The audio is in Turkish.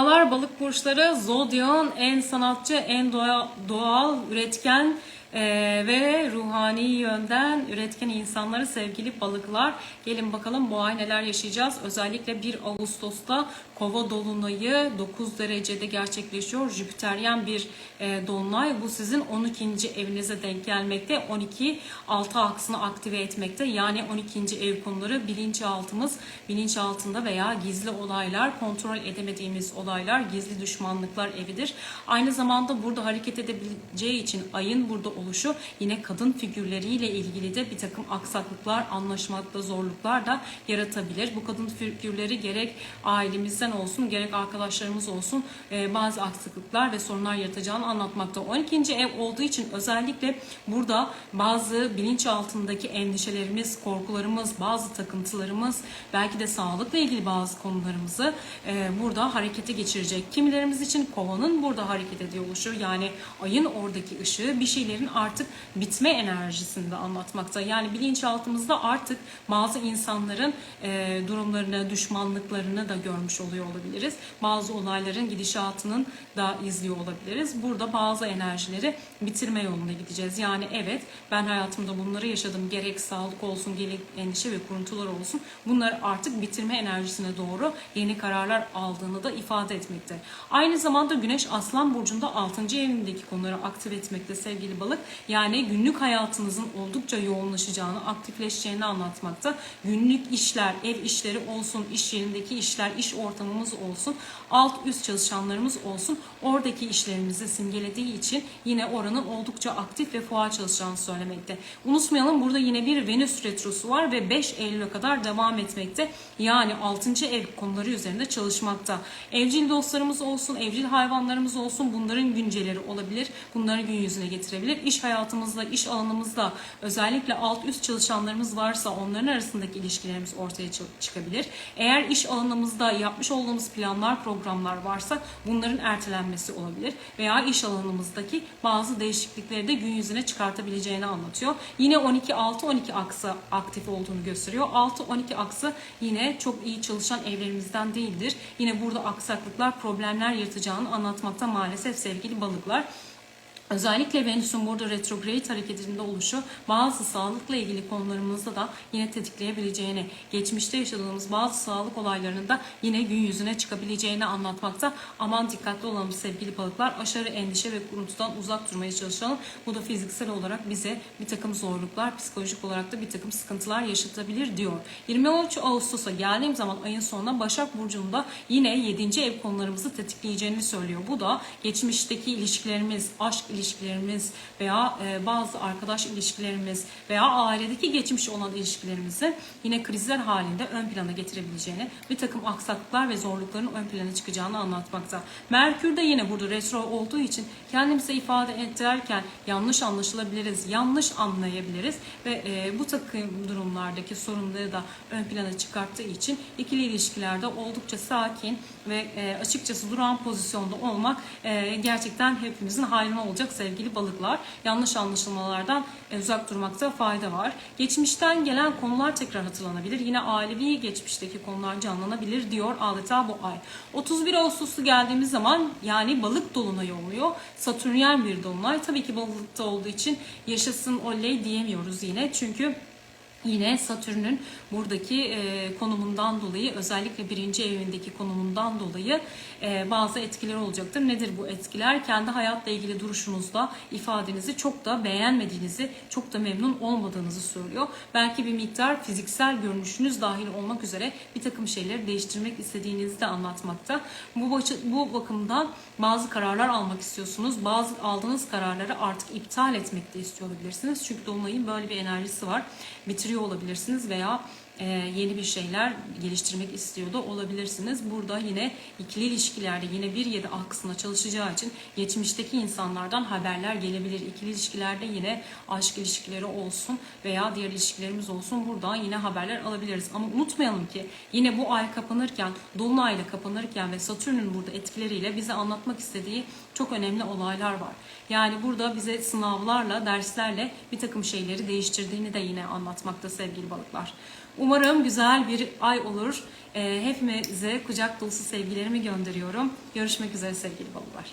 Merhabalar balık burçları Zodyon en sanatçı, en doğa- doğal, üretken e, ve ruhani yönden üretken insanları sevgili balıklar. Gelin bakalım bu ay neler yaşayacağız. Özellikle 1 Ağustos'ta kova dolunayı 9 derecede gerçekleşiyor. Jüpiteryen bir e, dolunay. Bu sizin 12. evinize denk gelmekte. 12 6 aksını aktive etmekte. Yani 12. ev konuları bilinçaltımız, bilinçaltında veya gizli olaylar, kontrol edemediğimiz olaylar, gizli düşmanlıklar evidir. Aynı zamanda burada hareket edebileceği için ayın burada oluşu yine kadın figürleriyle ilgili de bir takım aksaklıklar, anlaşmakta zorluklar da yaratabilir. Bu kadın figürleri gerek ailemizden olsun, gerek arkadaşlarımız olsun e, bazı aksaklıklar ve sorunlar yaratacağını anlatmakta. 12. ev olduğu için özellikle burada bazı bilinç altındaki endişelerimiz, korkularımız, bazı takıntılarımız, belki de sağlıkla ilgili bazı konularımızı e, burada harekete geçirecek. Kimilerimiz için kovanın burada hareket ediyor oluşu yani ayın oradaki ışığı bir şeylerin artık bitme enerjisini de anlatmakta. Yani bilinçaltımızda artık bazı insanların e, durumlarını, düşmanlıklarını da görmüş oluyor olabiliriz. Bazı olayların gidişatının da izliyor olabiliriz. Burada bazı enerjileri bitirme yolunda gideceğiz. Yani evet ben hayatımda bunları yaşadım. Gerek sağlık olsun, gerek endişe ve kuruntular olsun. Bunları artık bitirme enerjisine doğru yeni kararlar aldığını da ifade etmekte. Aynı zamanda Güneş Aslan Burcu'nda 6. evindeki konuları aktif etmekte sevgili balık. Yani günlük hayatınızın oldukça yoğunlaşacağını, aktifleşeceğini anlatmakta. Günlük işler, ev işleri olsun, iş yerindeki işler, iş ortamımız olsun, alt üst çalışanlarımız olsun. Oradaki işlerimizi simgelediği için yine oranın oldukça aktif ve faal çalışacağını söylemekte. Unutmayalım burada yine bir Venüs retrosu var ve 5 Eylül'e kadar devam etmekte. Yani 6. ev konuları üzerinde çalışmakta. Evcil dostlarımız olsun, evcil hayvanlarımız olsun bunların günceleri olabilir. Bunları gün yüzüne getirebilir. İş hayatımızda, iş alanımızda özellikle alt üst çalışanlarımız varsa onların arasındaki ilişkilerimiz ortaya çı- çıkabilir. Eğer iş alanımızda yapmış olduğumuz planlar, programlar varsa bunların ertelenmesi olabilir. Veya iş alanımızdaki bazı değişiklikleri de gün yüzüne çıkartabileceğini anlatıyor. Yine 12-6-12 aksı aktif olduğunu gösteriyor. 6-12 aksı yine çok iyi çalışan evlerimizden değildir. Yine burada aksaklıklar, problemler yaratacağını anlatmakta maalesef sevgili balıklar. Özellikle Venüs'ün burada retrograde hareketinde oluşu bazı sağlıkla ilgili konularımızda da yine tetikleyebileceğini, geçmişte yaşadığımız bazı sağlık olaylarının da yine gün yüzüne çıkabileceğini anlatmakta. Aman dikkatli olalım sevgili balıklar. Aşırı endişe ve kuruntudan uzak durmaya çalışalım. Bu da fiziksel olarak bize bir takım zorluklar, psikolojik olarak da bir takım sıkıntılar yaşatabilir diyor. 23 Ağustos'a geldiğim zaman ayın sonuna Başak Burcu'nda yine 7. ev konularımızı tetikleyeceğini söylüyor. Bu da geçmişteki ilişkilerimiz, aşk ilişkilerimiz veya e, bazı arkadaş ilişkilerimiz veya ailedeki geçmiş olan ilişkilerimizi yine krizler halinde ön plana getirebileceğini, bir takım aksaklıklar ve zorlukların ön plana çıkacağını anlatmakta. Merkür de yine burada retro olduğu için kendimize ifade ederken yanlış anlaşılabiliriz, yanlış anlayabiliriz ve e, bu takım durumlardaki sorunları da ön plana çıkarttığı için ikili ilişkilerde oldukça sakin ve e, açıkçası duran pozisyonda olmak gerçekten hepimizin haline olacak sevgili balıklar. Yanlış anlaşılmalardan e, uzak durmakta fayda var. Geçmişten gelen konular tekrar hatırlanabilir. Yine ailevi geçmişteki konular canlanabilir diyor adeta bu ay. 31 Ağustos'u geldiğimiz zaman yani balık dolunayı oluyor. Satürnyen bir dolunay. Tabii ki balıkta olduğu için yaşasın oley diyemiyoruz yine. Çünkü Yine Satürn'ün buradaki e, konumundan dolayı özellikle birinci evindeki konumundan dolayı e, bazı etkiler olacaktır. Nedir bu etkiler? Kendi hayatla ilgili duruşunuzda ifadenizi çok da beğenmediğinizi, çok da memnun olmadığınızı söylüyor. Belki bir miktar fiziksel görünüşünüz dahil olmak üzere bir takım şeyleri değiştirmek istediğinizi de anlatmakta. Bu, bu bakımdan bazı kararlar almak istiyorsunuz. Bazı aldığınız kararları artık iptal etmek de istiyor olabilirsiniz. Çünkü Dolunay'ın böyle bir enerjisi var. Bitiriyor olabilirsiniz veya yeni bir şeyler geliştirmek istiyor da olabilirsiniz. Burada yine ikili ilişkilerde yine bir yedi aksına çalışacağı için geçmişteki insanlardan haberler gelebilir. İkili ilişkilerde yine aşk ilişkileri olsun veya diğer ilişkilerimiz olsun buradan yine haberler alabiliriz. Ama unutmayalım ki yine bu ay kapanırken, Dolunay'la kapanırken ve Satürn'ün burada etkileriyle bize anlatmak istediği çok önemli olaylar var. Yani burada bize sınavlarla, derslerle bir takım şeyleri değiştirdiğini de yine anlatmakta sevgili balıklar. Umarım güzel bir ay olur. Ee, hepimize kucak dolusu sevgilerimi gönderiyorum. Görüşmek üzere sevgili balıklar.